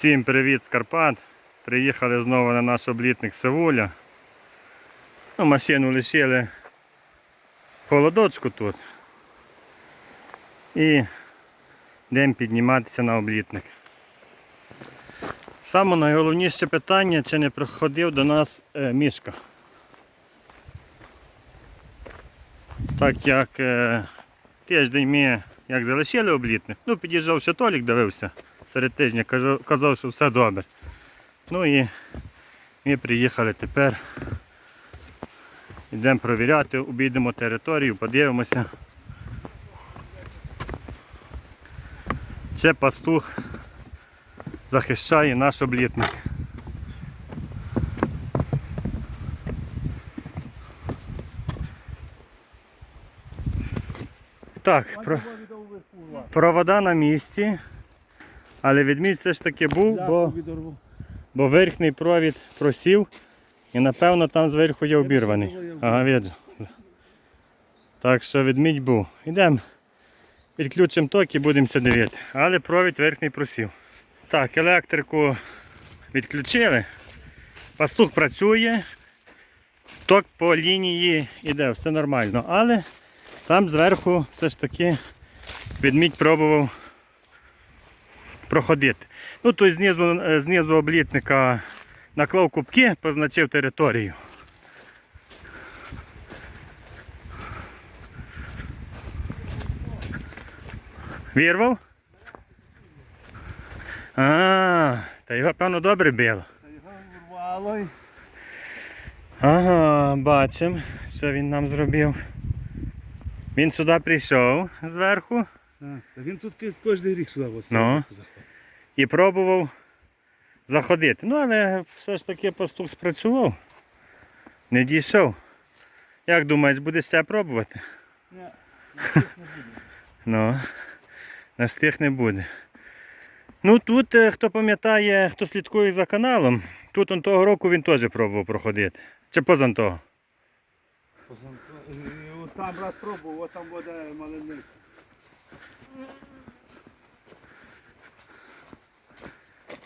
Всім привіт з Карпат. Приїхали знову на наш облітник Севуля. Ну, машину лишили холодочку тут. І йдемо підніматися на облітник. Саме найголовніше питання, чи не приходив до нас е, мішка. Так як е, тиждень ми як залишили облітник, ну під'їжджав ще Толік, дивився серед тижня, казав, що все добре. Ну і ми приїхали тепер. Йдемо провіряти, обійдемо територію, подивимося. Чи пастух захищає наш облітник. Так, про... провода на місці. Але відмідь все ж таки був, бо, бо верхній провід просів і напевно там зверху є обірваний. Ага, виджу. Так що відмідь був. Йдемо, відключимо ток і будемося дивити. Але провід верхній просів. Так, електрику відключили. Пастух працює, ток по лінії йде, все нормально. Але там зверху все ж таки відмідь пробував проходити. Ну, то знизу, е, знизу облітника наклав кубки, позначив територію. Вірвав? А, та його, певно, добре било. Урвало. Ага, бачимо, що він нам зробив. Він сюди прийшов зверху Та він тут кожен рік сюди Ну. заходить. І пробував заходити. Ну, але все ж таки пастух спрацював. Не дійшов. Як думаєш, будеш ще пробувати? Ні, Ну, настиг не буде. Ну тут, е, хто пам'ятає, хто слідкує за каналом, тут он того року він теж пробував проходити. Чи позан того? Позам- е, от Там раз пробував, от там буде маленький.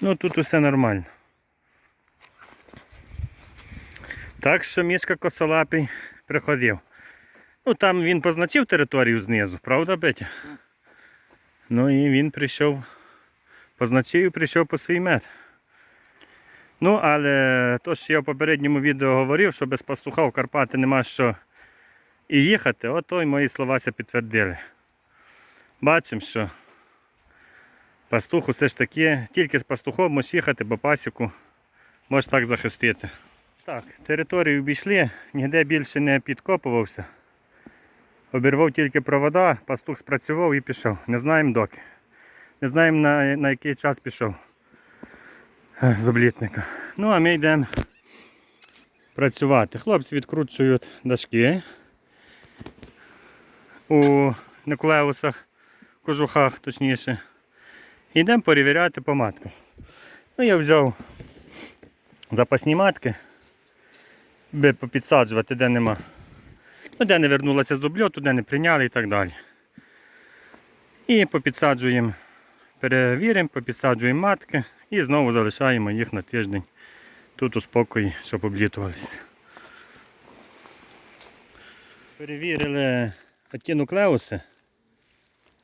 Ну тут усе нормально. Так що мішка косолапий приходив. Ну там він позначив територію знизу, правда, Петя? Ну і він прийшов, позначив і прийшов по свій мед. Ну, але то, що я в попередньому відео говорив, що без пастуха в Карпати нема що і їхати, ото й мої словася підтвердили. Бачимо, що Пастух усе ж таки, тільки з пастухом можеш їхати, бо пасіку можеш так захистити. Так, територію обійшли, ніде більше не підкопувався. Обірвав тільки провода, пастух спрацював і пішов. Не знаємо доки. Не знаємо на, на який час пішов е, з облітника. Ну а ми йдемо працювати. Хлопці відкручують дашки у нуклеусах, кожухах точніше. Йдемо перевіряти по. Ну, я взяв запасні матки, би попідсаджувати, де нема. Ну, де не вернулася з дубльоту, де не прийняли і так далі. І попідсаджуємо, перевіримо, попідсаджуємо матки і знову залишаємо їх на тиждень тут у спокої, щоб облітувалися. Перевірили такі нуклеуси.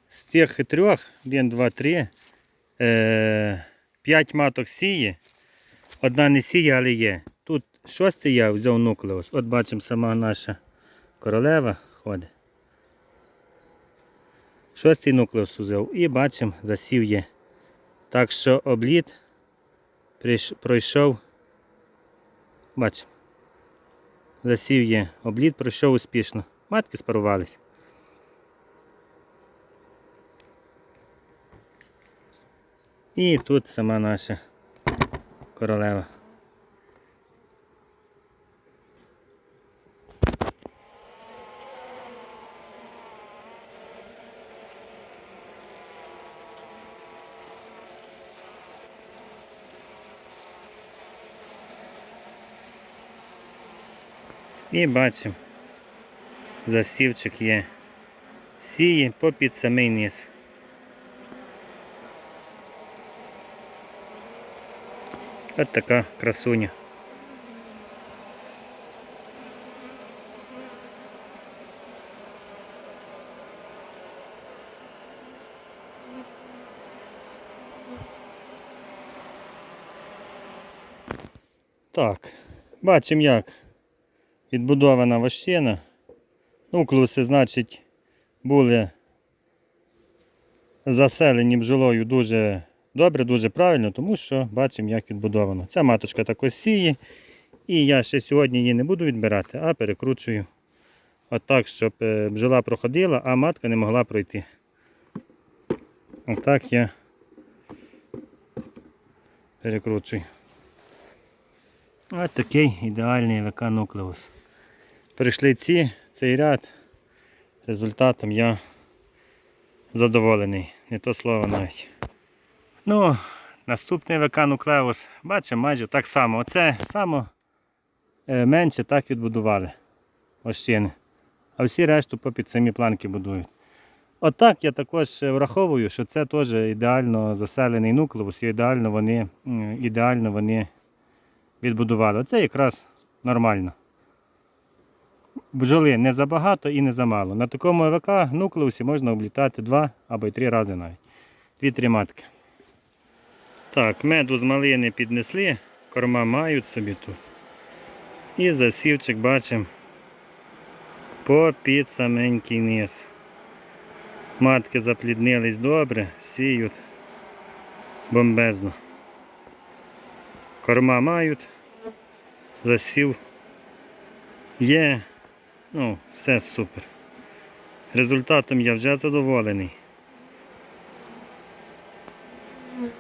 З тих трьох, 1, 2, 3, е, 5 маток сіє, одна не сіє, але є. Тут шостий я взяв нуклеус. От бачимо сама наша королева ходить. Шостий нуклеус взяв і бачимо, засів є. Так що обліт пройшов. Бачимо. Засів є. Обліт пройшов успішно. Матки спарувались. І тут сама наша королева. І бачимо, засівчик є. Сіє попід самий низ. Ось така красуня. Так, бачимо як відбудована ващина. Нуклеуси, значить, були заселені бджолою дуже добре, дуже правильно, тому що бачимо, як відбудовано. Ця маточка також сіє. І я ще сьогодні її не буду відбирати, а перекручую отак, щоб е, бджола проходила, а матка не могла пройти. Отак я перекручую. Ось такий ідеальний ВК нуклеус. Прийшли ці, цей ряд. Результатом я задоволений. Не то слово навіть. Ну, наступний ВК нуклеус. Бачимо майже так само. Оце само е, менше так відбудували ощини. А всі решту попід самі планки будують. Отак я також враховую, що це теж ідеально заселений нуклеус і ідеально вони, ідеально вони відбудували. Оце якраз нормально. Бджоли не забагато і не замало. На такому ВК нуклеусі можна облітати два або й три рази навіть. Дві-три матки. Так, меду з малини піднесли, корма мають собі тут. І засівчик бачимо по під саменький низ. Матки запліднились добре, сіють бомбезно. Корма мають, засів є, ну, все супер. Результатом я вже задоволений.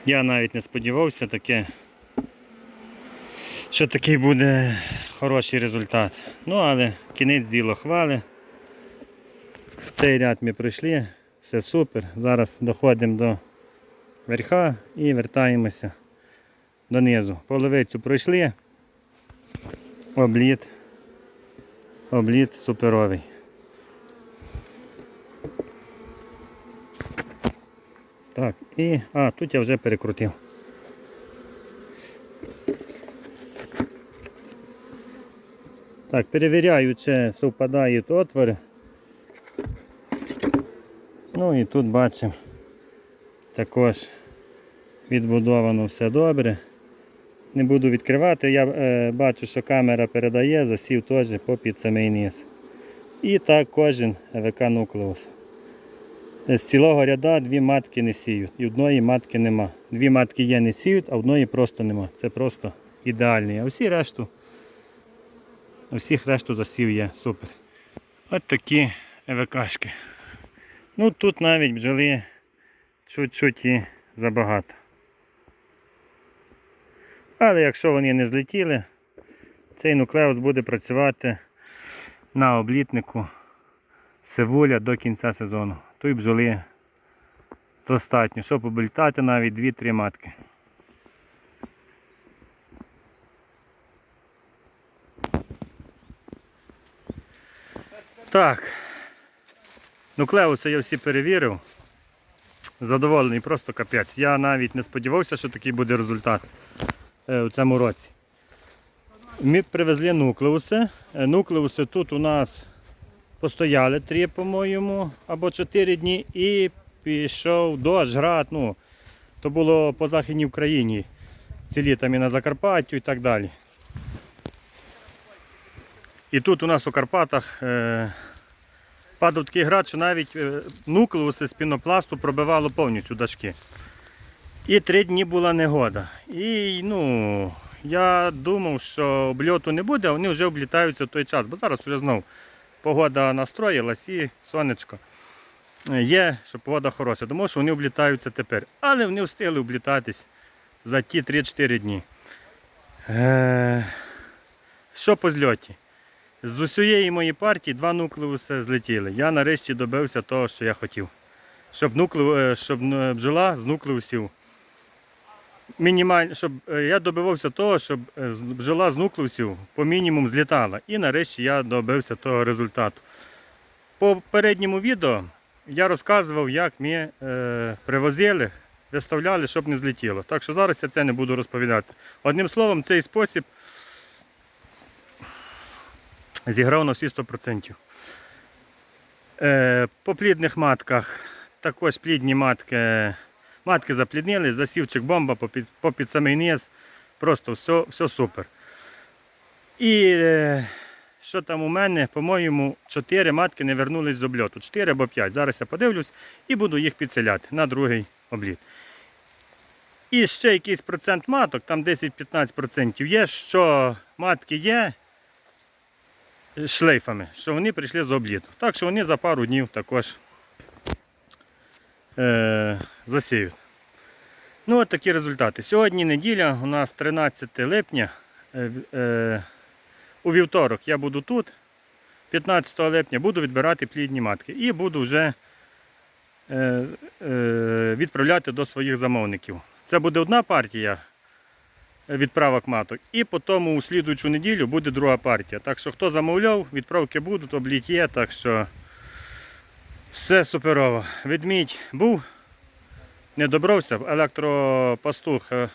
Я навіть не сподівався таке, що такий буде хороший результат. Ну, але кінець діло хвали. Цей ряд ми пройшли, все супер. Зараз доходимо до верха і вертаємося донизу. Половицю пройшли. Обліт. Обліт суперовий. Так, і... А, тут я вже перекрутив. Так, перевіряю, чи совпадають отвори. Ну і тут бачимо також відбудовано все добре. Не буду відкривати, я е, бачу, що камера передає, засів теж попід самий низ. І так кожен ВК нуклеус. З цілого ряда дві матки не сіють. І одної матки нема. Дві матки є, не сіють, а одної просто нема. Це просто ідеальний. А всі решту, всіх решту засів є. Супер. От такі ВКшки. Ну тут навіть бджоли чуть-чуть і забагато. Але якщо вони не злетіли, цей нуклеус буде працювати на облітнику сивуля до кінця сезону. Той бджоли достатньо, щоб облітати навіть 2-3 матки. Так. Нуклеуси я всі перевірив. Задоволений, просто капець. Я навіть не сподівався, що такий буде результат е, у цьому році. Ми привезли нуклеуси. Е, Нуклеуси тут у нас постояли три, по-моєму, або чотири дні і пішов дощ, град. Ну, то було по Західній Україні. Ці літами на Закарпаттю і так далі. І тут у нас у Карпатах е, падав такий град, що навіть е, нуклеуси з пінопласту пробивало повністю дашки. І три дні була негода. І ну, я думав, що обльоту не буде, вони вже облітаються в той час, бо зараз вже знов погода настроїлась і сонечко. Е, Є, що погода хороша, тому що вони облітаються тепер. Але вони встигли облітатись за ті 3-4 дні. Е, що по зльоті? З усієї моєї партії два нуклеуси злетіли. Я нарешті добився того, що я хотів. Щоб, нуклеу, е, щоб бджола з нуклеусів. Мінімаль... Щоб е, я добивався того, щоб е, з- бджола нуклеусів по мінімум злітала. І нарешті я добився того результату. По передньому відео я розказував, як ми е, привозили виставляли, щоб не злетіло. Так що зараз я це не буду розповідати. Одним словом, цей спосіб зіграв на всі 100%. Е, по плідних матках також плідні матки. Матки запліднили, засівчик бомба попід, попід самий низ. Просто все, все супер. І е, що там у мене, по-моєму, 4 матки не вернулись з обльоту. 4 або 5. Зараз я подивлюсь і буду їх підселяти на другий обліт. І ще якийсь процент маток, там 10-15% є, що матки є шлейфами, що вони прийшли з обліту. Так що вони за пару днів також е. Ну, от такі результати. Сьогодні неділя, у нас 13 липня. Е, е, у вівторок я буду тут, 15 липня, буду відбирати плідні матки і буду вже е, відправляти до своїх замовників. Це буде одна партія відправок маток, і потім у слідуючу неділю буде друга партія. Так що хто замовляв, відправки будуть, облік є, так що все суперово. Ведмідь був, не добрався, електропастух е,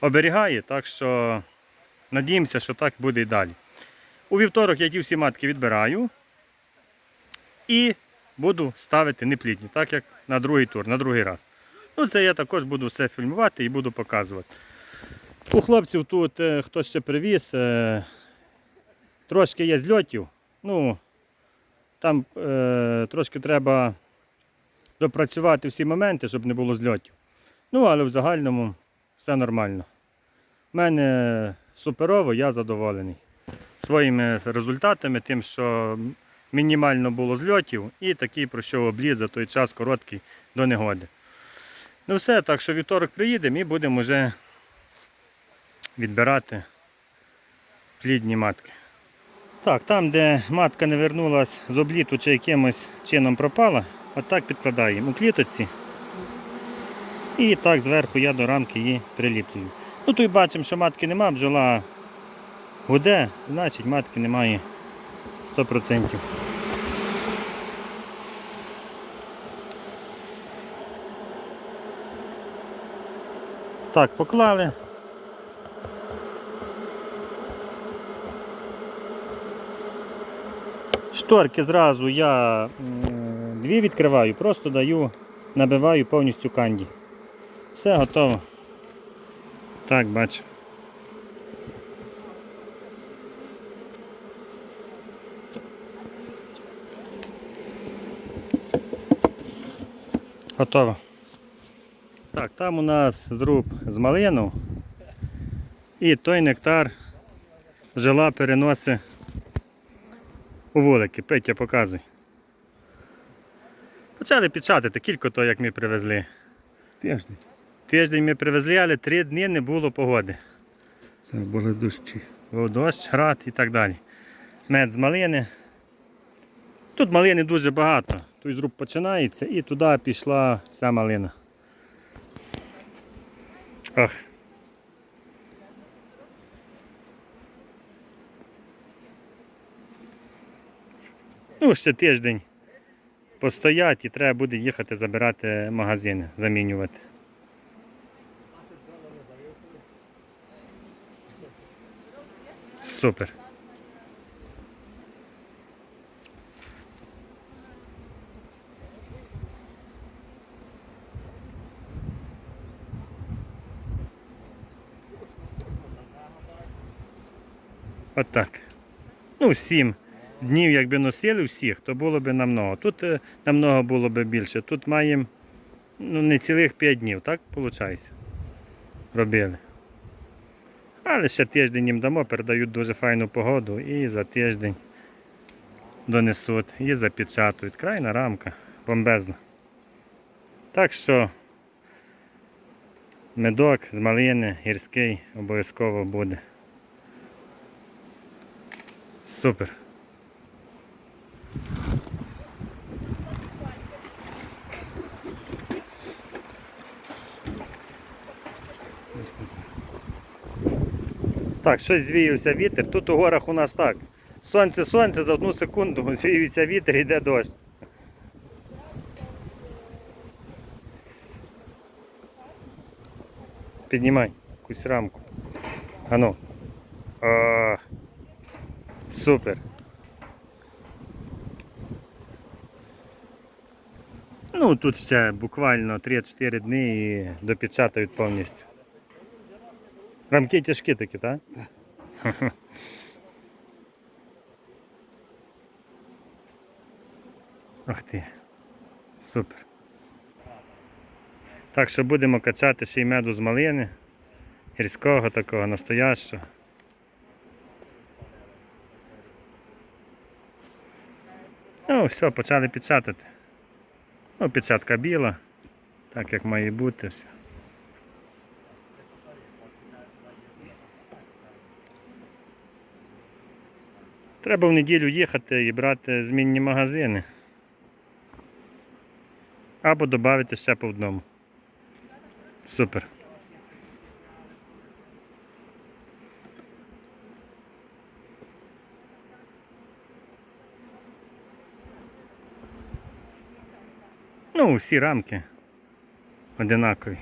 оберігає, так що надіємося, що так буде і далі. У вівторок я ті всі матки відбираю і буду ставити неплідні, так як на другий тур, на другий раз. Ну, це я також буду все фільмувати і буду показувати. У хлопців тут е, хтось ще привіз, е, трошки є зльотів. Ну, там е, трошки треба допрацювати всі моменти, щоб не було зльотів. Ну, але в загальному все нормально. У мене суперово, я задоволений своїми результатами, тим, що мінімально було зльотів і такий пройшов обліт за той час короткий до негоди. Ну все, так що вівторок приїдемо і будемо вже відбирати плідні матки. Так, там, де матка не вернулась з обліту чи якимось чином пропала, отак підкладаємо у кліточці. І так зверху я до рамки її приліплюю. Ну тут бачимо, що матки нема, бджола гуде, значить матки немає 100%. Так, поклали. Шторки зразу я дві відкриваю, просто даю, набиваю повністю канді. Все готово. Так, бачу. Готово. Так, там у нас зруб з малину. І той нектар жила переносить у вулики. Петя, показуй. Почали підшатити, кілька то, як ми привезли. Тиждень. Тиждень ми привезли, але три дні не було погоди. Це були дощі. Був дощ, град і так далі. Мед з малини. Тут малини дуже багато. Той зруб починається і туди пішла вся малина. Ах. Ну, ще тиждень постоять і треба буде їхати забирати магазини, замінювати. Супер. Отак. Ну, сім днів, якби носили всіх, то було б намного. Тут е, намного було б більше. Тут маємо ну, не цілих 5 днів, так виходить? Робили. Але ще тиждень їм дамо, передають дуже файну погоду і за тиждень донесуть і запечатують. Крайна рамка, бомбезна. Так що медок з малини гірський обов'язково буде. Супер. Так, щось звіявся вітер. Тут у горах у нас так. Сонце, сонце, за одну секунду звіюється вітер, йде дощ. Піднімай якусь рамку. Ану. Супер. Ну, тут ще буквально 3-4 дні і допечатають повністю. Рамки тяжкі такі, так? Так. Ах ти. Супер. Так що будемо качати ще й меду з малини. Гірського такого, настоящого. Ну, все, почали печатати. Ну, підсадка біла, так як має бути. Все. Треба в неділю їхати і брати змінні магазини. Або додати ще по одному. Супер. Ну, всі рамки одинакові.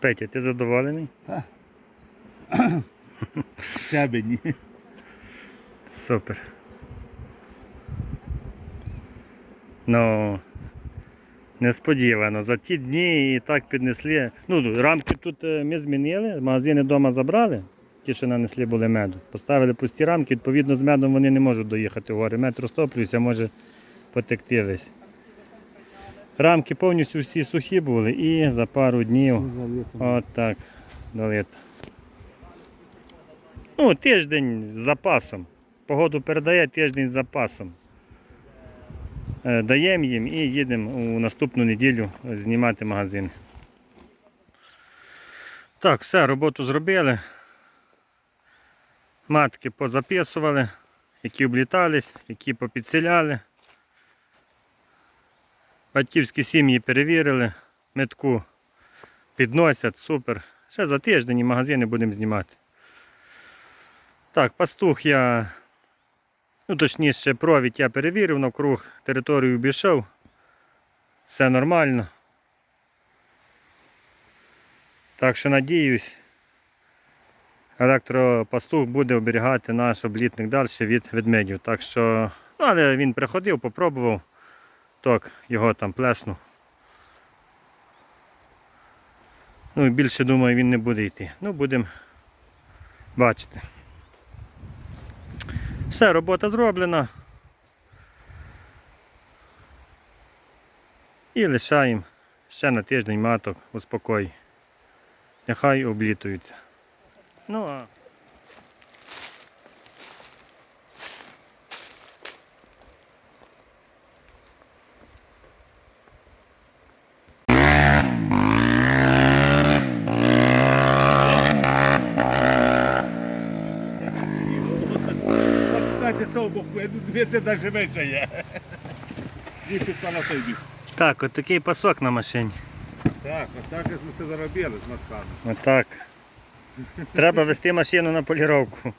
Петя, ти задоволений? Щебені. Супер. Ну, несподівано. За ті дні і так піднесли. Ну, рамки тут е, ми змінили, магазини вдома забрали, ті, що нанесли були меду. Поставили пусті рамки, відповідно, з медом вони не можуть доїхати в гори. Мед розтоплюється, може потекти весь. Рамки повністю всі сухі були і за пару днів От так, долито. Ну, тиждень з запасом. Погоду передає тиждень з запасом. Е, Даємо їм і їдемо у наступну неділю знімати магазин. Так, все, роботу зробили. Матки позаписували, які облітались, які попідселяли. Батьківські сім'ї перевірили, метку підносять, супер. Ще за тиждень і магазини будемо знімати. Так, пастух я, ну точніше, провід я перевірив навкруг, територію обійшов. Все нормально. Так що надіюсь, електропастух буде оберігати наш облітник далі від ведмедів. Так що, ну, але він приходив, попробував, ток його там плеснув. Ну і більше думаю він не буде йти. Ну будемо бачити. Все, робота зроблена. І лишаємо ще на тиждень маток у спокої. Нехай облітуються. Ну а От, кстати, з того боку, я тут дивіться, де живеться є. Дивіться на той бік. так, от такий пасок на машині. Так, ось так ми все заробили з матками. Отак. Треба вести машину на поліровку.